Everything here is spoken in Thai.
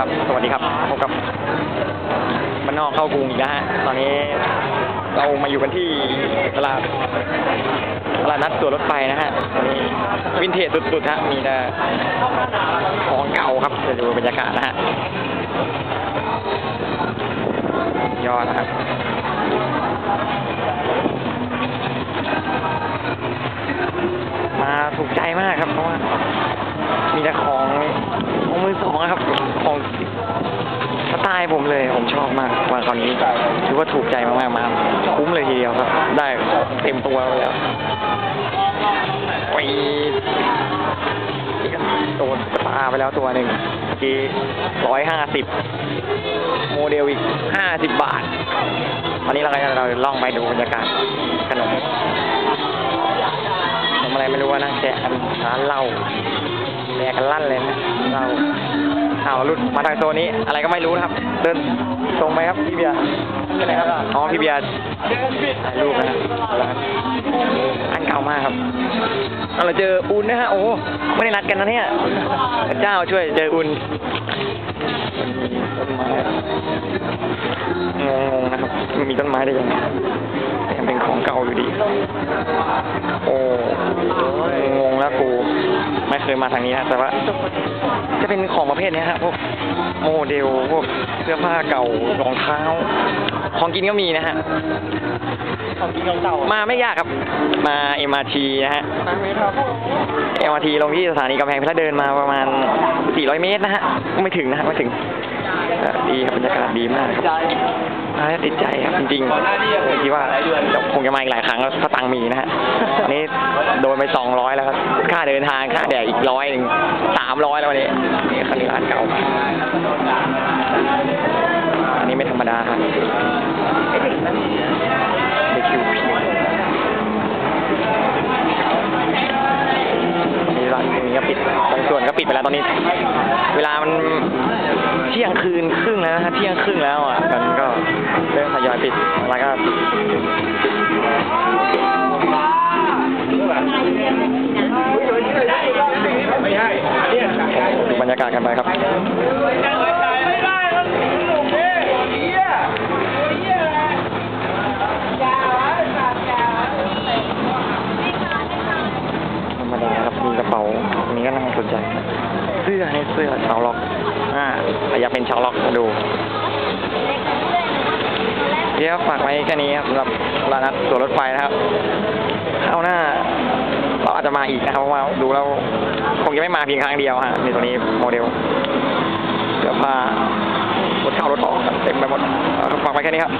ครับ สวัสดีครับ พบกับบ้านนอกเข้ากรุงอีกแล้วฮะ ตอนนี้เรามาอยู่กันที่ตลาดตลาดนัดตัวรถไฟนะฮะตอนนี้วินเทจสุดๆฮะ มีแต่ของเก่าครับจะดูบรรยากาศนะฮะ ยอดนะครับมาถูกใจมากครับเพราะว่ามีแต่ของของมือสองครับ ล์ผมเลยผมชอบมากมาคราวนี้ถือว่าถูกใจมากๆมาคุ้มเลยทีเดียวครับ ได้เต็มตัวเลยครับไปโดนตาไปแล้วตัวหนึ่งกี้ร้อยห้าสิบโมเดลอีกห้าสิบบาทตอนนี้เราก็จะเราล่องไปดูบรรยากาศขนมทำอะไรไม่รู้ว่านั่งแกะกันร้านเหล้าแดกกันลั่นเลยนะเหล้า เอาหลุดมาทางโซนนี้ อะไรก็ไม่รู้นะครับ เดินตรงไปครับพี่เบียร์อะไรครับอ๋อพี่เบียร์ถ่ายรูปนะครับอันเก่ามากครับเอาเราเจออุ่นนะฮะ โอ้ไม่ได้นัดกันนะเนี่ยพระเจ้าช่วยเจออุ่นต้นไม้งงๆนะครับมันมีต้นไม้ได้ยังไงยังเป็นของเก่าอยู่ดี โอ้งงแล้วกู ไม่เคยมาทางนี้นะแต่ว่าจะเป็นของประเภทเนี้ยฮะพวกโมเดลพวกเสื้อผ้าเก่ารองเท้า ของกินก็มีนะฮะของกินเก่าๆมาไม่ยากครับ มา MRT นะฮะมาไหมครับ MRT ลงที่สถานีกำแพงเพชรเดินมาประมาณ 400 เมตรนะฮะไม่ถึงนะฮะไม่ถึงแต่ ดีครับบรรยากาศดีมากครับติดใจครับจริงๆผมคิดว่าคงจะมาอีกหลายครั้งแล้วถ้าตังมีนะฮะนนี้โดนไปสองร้อยแล้วครับค่าเดินทางค่าแดกอีกร้อยหนึ่งสามร้อยแล้ววันนี้นี่คันนี้ร้านเก่าอันนี้ไม่ธรรมดาครับ เวนก็ปิดไปแล้วตอนนี้ เวลามันเที่ยงคืนครึ่งแล้วนะฮะเที่ยงครึ่งแล้วอะมันก็เริ่มทยอยปิดแล้วก็บรรยากาศกันไปครับ ธรรมดาครับมีกระเป๋าอันนี้ก็น่าสนใจ เสื้อให้เสื้อชาวล็อกอ่าแต่อยากเป็นชาวล็อกมาดูเดี๋ยวฝากไว้แค่นี้ครับสำหรับร้านนัดตัวรถไฟนะครับคราวหน้า เราอาจจะมาอีกนะครับเพราะว่าดูแล้วคงจะไม่มาเพียงครั้งเดียวฮะมีตัวนี้โมเดลเสื้อผ้ารถเข้ารถออกเต็มไปหมดฝากไว้แค่นี้ครับ